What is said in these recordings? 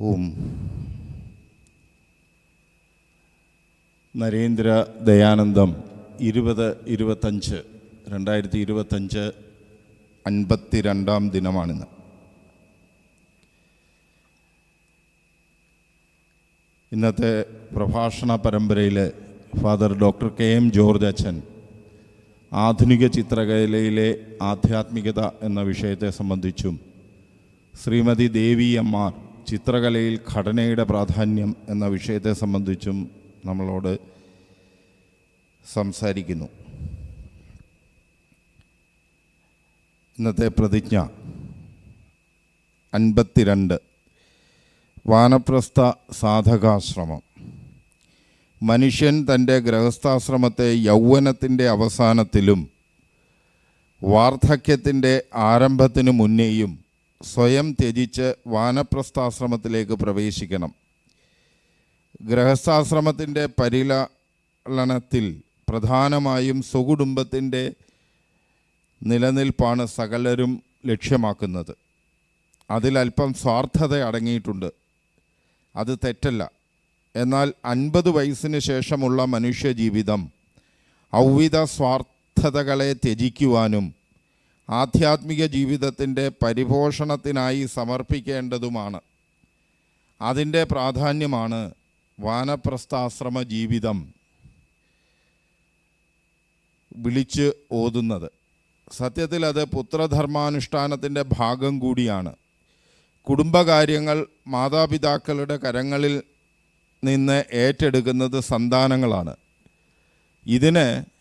ഓം. നരേന്ദ്ര ദയാനന്ദം ഇരുപത് ഇരുപത്തഞ്ച് രണ്ടായിരത്തി ഇരുപത്തഞ്ച് അൻപത്തി രണ്ടാം ദിനമാണിന്ന്. ഇന്നത്തെ പ്രഭാഷണ പരമ്പരയിലെ father doctor K M George അച്ഛൻ ആധുനിക ചിത്രകലയിലെ ആധ്യാത്മികത എന്ന വിഷയത്തെ സംബന്ധിച്ചും ശ്രീമതി ദേവി അമ്മാർ ചിത്രകലയിൽ ഘടനയുടെ പ്രാധാന്യം എന്ന വിഷയത്തെ സംബന്ധിച്ചും നമ്മളോട് സംസാരിക്കുന്നു. ഇന്നത്തെ പ്രതിജ്ഞ അൻപത്തിരണ്ട്. വാനപ്രസ്ഥ സാധകാശ്രമം. മനുഷ്യൻ തന്റെ ഗൃഹസ്ഥാശ്രമത്തെ യൗവനത്തിന്റെ അവസാനത്തിലും വാർദ്ധക്യത്തിന്റെ ആരംഭത്തിനു മുന്നേയും സ്വയം ത്യജിച്ച് വാനപ്രസ്ഥാശ്രമത്തിലേക്ക് പ്രവേശിക്കണം. ഗൃഹസ്ഥാശ്രമത്തിന്റെ പരിലാളനത്തിൽ പ്രധാനമായും സ്വകുടുംബത്തിന്റെ നിലനിൽപ്പാണ് സകലരും ലക്ഷ്യമാക്കുന്നത്. അതിലല്പം സ്വാർത്ഥത അടങ്ങിയിട്ടുണ്ട്. അത് തെറ്റല്ല. എന്നാൽ അൻപത് വയസ്സിന് ശേഷമുള്ള മനുഷ്യജീവിതം ഔവിധ സ്വാർത്ഥതകളെ ത്യജിക്കുവാനും ആധ്യാത്മിക ജീവിതത്തിന്റെ പരിപോഷണത്തിനായി സമർപ്പിക്കേണ്ടതുമാണ്. അതിന്റെ പ്രാധാന്യമാണ് വാനപ്രസ്ഥാശ്രമ ജീവിതം. വിളിച്ച് ഓതുന്നത്. സത്യത്തിൽ അത് പുത്രധർമാനുഷ്ഠാനത്തിന്റെ ഭാഗം കൂടിയാണ്. കുടുംബകാര്യങ്ങൾ മാതാപിതാക്കളുടെ കരങ്ങളിൽ നിന്ന് ഏറ്റെടുക്കുന്നത് സന്താനങ്ങളാണ്. ഇതിന്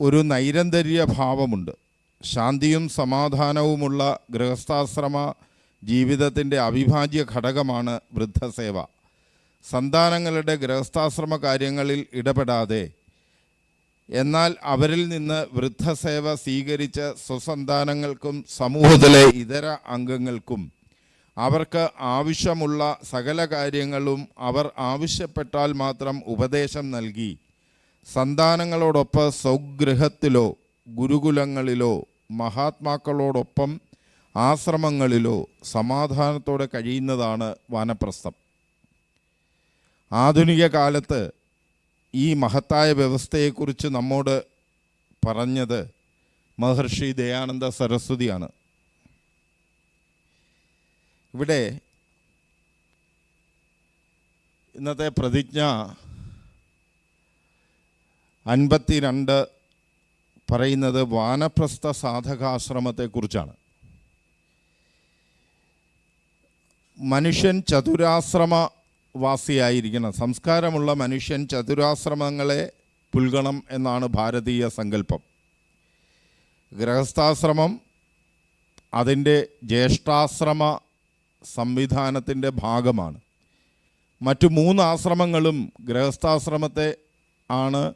ഒരു നൈരന്തര്യ ഭാവമുണ്ട്. ശാന്തിയും സമാധാനവുമുള്ള ഗൃഹസ്ഥാശ്രമ ജീവിതത്തിന്റെ അവിഭാജ്യ ഘടകമാണ് വൃദ്ധസേവ. സന്താനങ്ങളുടെ ഗൃഹസ്ഥാശ്രമ കാര്യങ്ങളിൽ ഇടപെടാതെ എന്നാൽ അവരിൽ നിന്ന് വൃദ്ധസേവ സ്വീകരിച്ച സ്വസന്താനങ്ങൾക്കും സമൂഹത്തിലെ ഇതര അംഗങ്ങൾക്കും അവർക്ക് ആവശ്യമുള്ള സകല കാര്യങ്ങളും അവർ ആവശ്യപ്പെട്ടാൽ മാത്രം ഉപദേശം നൽകി സന്താനങ്ങളോടൊപ്പം സൗഗ്രഹത്തിലോ ഗുരുകുലങ്ങളിലോ മഹാത്മാക്കളോടൊപ്പം ആശ്രമങ്ങളിലോ സമാധാനത്തോടെ കഴിയുന്നതാണ് വാനപ്രസ്ഥം. ആധുനിക കാലത്ത് ഈ മഹത്തായ വ്യവസ്ഥയെക്കുറിച്ച് നമ്മോട് പറഞ്ഞത് മഹർഷി ദയാനന്ദ സരസ്വതിയാണ്. ഇവിടെ ഇന്നത്തെ പ്രതിജ്ഞ അൻപത്തിരണ്ട് പറയുന്നത് വാനപ്രസ്ഥ സാധകാശ്രമത്തെക്കുറിച്ചാണ്. മനുഷ്യൻ ചതുരാശ്രമ വാസിയായിരിക്കണം സംസ്കാരമുള്ള മനുഷ്യൻ ചതുരാശ്രമങ്ങളെ പുൽകണം എന്നാണ് ഭാരതീയ സങ്കല്പം. ഗൃഹസ്ഥാശ്രമം അതിന്റെ ജ്യേഷ്ഠാശ്രമ സംവിധാനത്തിന്റെ ഭാഗമാണ്. മറ്റു മൂന്ന് ആശ്രമങ്ങളും ഗൃഹസ്ഥാശ്രമത്തെ ആണ്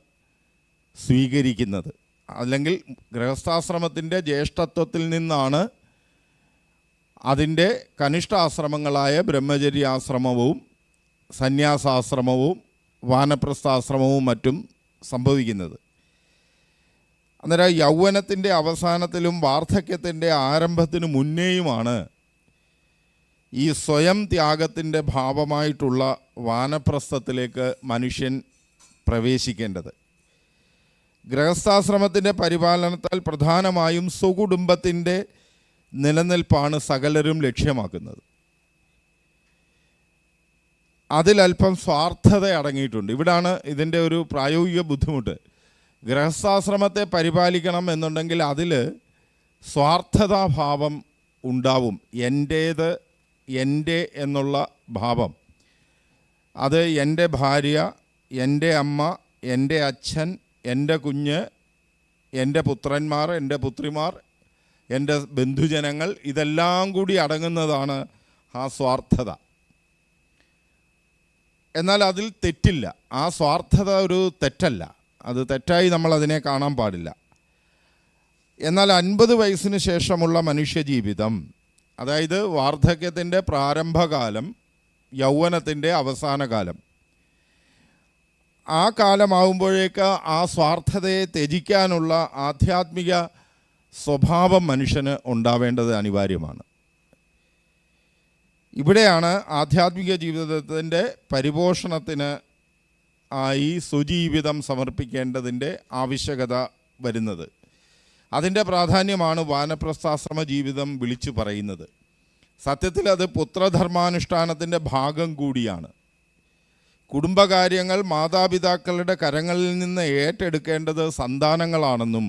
സ്വീകരിക്കുന്നത്. അല്ലെങ്കിൽ ഗൃഹസ്ഥാശ്രമത്തിന്റെ ജ്യേഷ്ഠത്വത്തിൽ നിന്നാണ് അതിന്റെ കനിഷ്ഠാശ്രമങ്ങളായ ബ്രഹ്മചര്യാശ്രമവും സന്യാസാശ്രമവും വാനപ്രസ്ഥാശ്രമവും മറ്റും സംഭവിക്കുന്നത്. അന്നേരം യൗവനത്തിന്റെ അവസാനത്തിലും വാർദ്ധക്യത്തിന്റെ ആരംഭത്തിനു മുന്നേയുമാണ് ഈ സ്വയം ത്യാഗത്തിന്റെ ഭാവമായിട്ടുള്ള വാനപ്രസ്ഥത്തിലേക്ക് മനുഷ്യൻ പ്രവേശിക്കേണ്ടത്. ഗൃഹസ്ഥാശ്രമത്തിന്റെ പരിപാലനത്താൽ പ്രധാനമായും സുകുടുംബത്തിന്റെ നിലനിൽപ്പാണ് സകലരും ലക്ഷ്യമാക്കുന്നത്. അതിലല്പം സ്വാർത്ഥത അടങ്ങിയിട്ടുണ്ട്. ഇവിടാണ് ഇതിന്റെ ഒരു പ്രായോഗിക ബുദ്ധിമുട്ട്. ഗൃഹസ്ഥാശ്രമത്തെ പരിപാലിക്കണം എന്നുണ്ടെങ്കിൽ അതിൽ സ്വാർത്ഥതാഭാവം ഉണ്ടാവും. എന്റേത് എന്റെ എന്നുള്ള ഭാവം. അത് എന്റെ ഭാര്യ എന്റെ അമ്മ എന്റെ അച്ഛൻ എന്റെ കുഞ്ഞ് എന്റെ പുത്രന്മാർ എന്റെ പുത്രിമാർ എന്റെ ബന്ധുജനങ്ങൾ ഇതെല്ലാം കൂടി അടങ്ങുന്നതാണ് ആ സ്വാർത്ഥത. എന്നാൽ അതിൽ തെറ്റില്ല. ആ സ്വാർത്ഥത ഒരു തെറ്റല്ല. അത് തെറ്റായി നമ്മൾ അതിനെ കാണാൻ പാടില്ല. എന്നാൽ അൻപത് വയസ്സിന് ശേഷമുള്ള മനുഷ്യജീവിതം അതായത് വാർദ്ധക്യത്തിന്റെ പ്രാരംഭകാലം യൗവനത്തിന്റെ അവസാന കാലം ആ കാലമാവുമ്പോഴേക്ക് ആ സ്വാർത്ഥതയെ ത്യജിക്കാനുള്ള ആധ്യാത്മിക സ്വഭാവം മനുഷ്യന് ഉണ്ടാവേണ്ടത് അനിവാര്യമാണ്. ഇവിടെയാണ് ആധ്യാത്മിക ജീവിതത്തിന്റെ പരിപോഷണത്തിന് ആയി സുജീവിതം സമർപ്പിക്കേണ്ടതിന്റെ ആവശ്യകത വരുന്നത്. അതിന്റെ പ്രാധാന്യമാണ് വാനപ്രസ്ഥാശ്രമ ജീവിതം വിളിച്ചു പറയുന്നത്. സത്യത്തിൽ അത് പുത്രധർമാനുഷ്ഠാനത്തിന്റെ ഭാഗം കൂടിയാണ്. കുടുംബകാര്യങ്ങൾ മാതാപിതാക്കളുടെ കരങ്ങളിൽ നിന്ന് ഏറ്റെടുക്കേണ്ടത് സന്താനങ്ങളാണെന്നും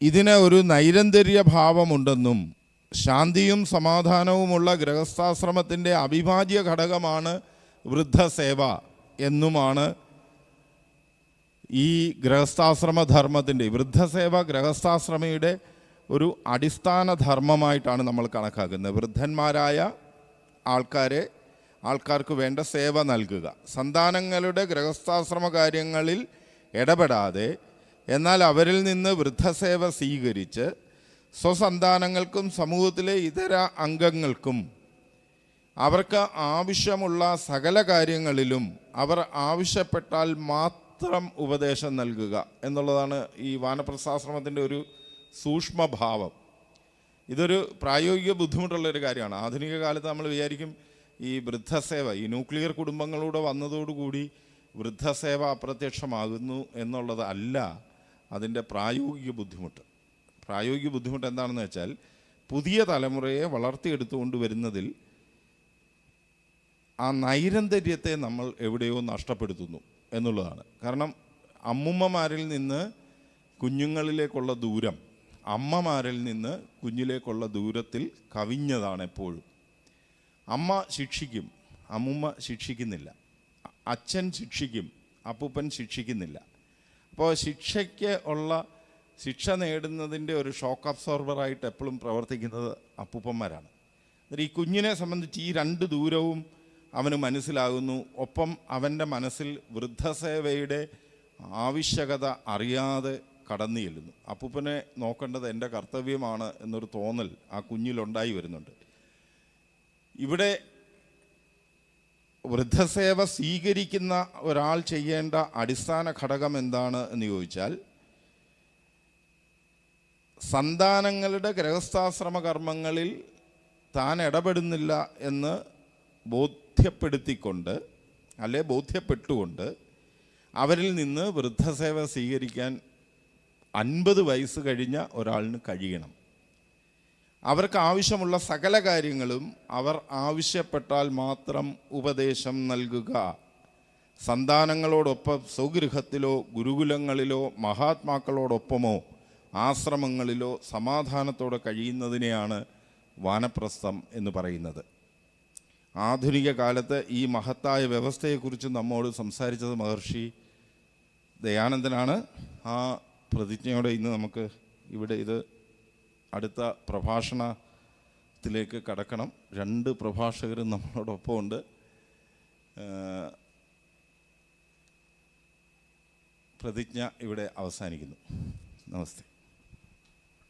ഇതിന് ഒരു നൈരന്തര്യ ഭാവമുണ്ടെന്നും ശാന്തിയും സമാധാനവുമുള്ള ഗൃഹസ്ഥാശ്രമത്തിന്റെ അവിഭാജ്യ ഘടകമാണ് വൃദ്ധസേവ എന്നുമാണ് ഈ ഗൃഹസ്ഥാശ്രമ ധർമ്മത്തിന്റെ വൃദ്ധസേവ ഗൃഹസ്ഥാശ്രമയുടെ ഒരു അടിസ്ഥാന ധർമ്മമായിട്ടാണ് നമ്മൾ കണക്കാക്കുന്നത്. വൃദ്ധന്മാരായ ആൾക്കാരെ ആൾക്കാർക്ക് വേണ്ട സേവ നൽകുക. സന്താനങ്ങളുടെ ഗൃഹസ്ഥാശ്രമ കാര്യങ്ങളിൽ ഇടപെടാതെ എന്നാൽ അവരിൽ നിന്ന് വൃദ്ധസേവ സ്വീകരിച്ച് സ്വസന്താനങ്ങൾക്കും സമൂഹത്തിലെ ഇതര അംഗങ്ങൾക്കും അവർക്ക് ആവശ്യമുള്ള സകല കാര്യങ്ങളിലും അവർ ആവശ്യപ്പെട്ടാൽ മാത്രം ഉപദേശം നൽകുക എന്നുള്ളതാണ് ഈ വാനപ്രസ്ഥാശ്രമത്തിന്റെ ഒരു സൂക്ഷ്മഭാവം. ഇതൊരു പ്രായോഗിക ബുദ്ധിമുട്ടുള്ള ഒരു കാര്യമാണ്. ആധുനിക കാലത്ത് നമ്മൾ വിചാരിക്കും ഈ വൃദ്ധസേവ ഈ ന്യൂക്ലിയർ കുടുംബങ്ങളൂടെ വന്നതോടുകൂടി വൃദ്ധസേവ അപ്രത്യക്ഷമാകുന്നു എന്നുള്ളത് അല്ല അതിന്റെ പ്രായോഗിക ബുദ്ധിമുട്ട്. പ്രായോഗിക ബുദ്ധിമുട്ട് എന്താണെന്ന് വെച്ചാൽ പുതിയ തലമുറയെ വളർത്തിയെടുത്തുകൊണ്ട് വരുന്നതിൽ ആ നൈരന്തര്യത്തെ നമ്മൾ എവിടെയോ നഷ്ടപ്പെടുത്തുന്നു എന്നുള്ളതാണ്. കാരണം അമ്മുമ്മമാരിൽ നിന്ന് കുഞ്ഞുങ്ങളിലേക്കുള്ള ദൂരം അമ്മമാരിൽ നിന്ന് കുഞ്ഞിലേക്കുള്ള ദൂരത്തിൽ കവിഞ്ഞതാണ് എപ്പോഴും. അമ്മ ശിക്ഷിക്കും അമ്മുമ്മ ശിക്ഷിക്കുന്നില്ല അച്ഛൻ ശിക്ഷിക്കും അപ്പൂപ്പൻ ശിക്ഷിക്കുന്നില്ല. അപ്പോൾ ശിക്ഷയ്ക്ക് ഉള്ള ശിക്ഷ നേടുന്നതിന്റെ ഒരു ഷോക്ക് അബ്സോർബറായിട്ട് എപ്പോഴും പ്രവർത്തിക്കുന്നത് അപ്പൂപ്പന്മാരാണ്. എന്നിട്ട് ഈ കുഞ്ഞിനെ സംബന്ധിച്ച് ഈ രണ്ട് ദൂരവും അവന് മനസ്സിലാകുന്നു. ഒപ്പം അവന്റെ മനസ്സിൽ വൃദ്ധസേവയുടെ ആവശ്യകത അറിയാതെ കടന്നു ചെല്ലുന്നു. അപ്പൂപ്പനെ നോക്കേണ്ടത് എന്റെ കർത്തവ്യമാണ് എന്നൊരു തോന്നൽ ആ കുഞ്ഞിലുണ്ടായി വരുന്നുണ്ട്. ഇവിടെ വൃദ്ധസേവ സ്വീകരിക്കുന്ന ഒരാൾ ചെയ്യേണ്ട അടിസ്ഥാന ഘടകം എന്താണ് എന്ന് ചോദിച്ചാൽ സന്താനങ്ങളുടെ ഗൃഹസ്ഥാശ്രമ കർമ്മങ്ങളിൽ താൻ ഇടപെടുന്നില്ല എന്ന് ബോധ്യപ്പെടുത്തിക്കൊണ്ട് അല്ലെ ബോധ്യപ്പെട്ടുകൊണ്ട് അവരിൽ നിന്ന് വൃദ്ധസേവ സ്വീകരിക്കാൻ അൻപത് വയസ്സ് കഴിഞ്ഞ ഒരാളിന് കഴിയണം. അവർക്ക് ആവശ്യമുള്ള സകല കാര്യങ്ങളും അവർ ആവശ്യപ്പെട്ടാൽ മാത്രം ഉപദേശം നൽകുക. സന്താനങ്ങളോടൊപ്പം സ്വഗൃഹത്തിലോ ഗുരുകുലങ്ങളിലോ മഹാത്മാക്കളോടൊപ്പമോ ആശ്രമങ്ങളിലോ സമാധാനത്തോടെ കഴിയുന്നതിനെയാണ് വാനപ്രസ്ഥം എന്ന് പറയുന്നത്. ആധുനിക കാലത്ത് ഈ മഹത്തായ വ്യവസ്ഥയെക്കുറിച്ച് നമ്മോട് സംസാരിച്ചത് മഹർഷി ദയാനന്ദനാണ്. ആ പ്രതിജ്ഞയോടെ ഇന്ന് നമുക്ക് ഇവിടെ ഇത് അടുത്ത പ്രഭാഷണത്തിലേക്ക് കടക്കണം. രണ്ട് പ്രഭാഷകരും നമ്മളോടൊപ്പം ഉണ്ട് പ്രതിജ്ഞ ഇവിടെ അവസാനിക്കുന്നു. നമസ്തേ.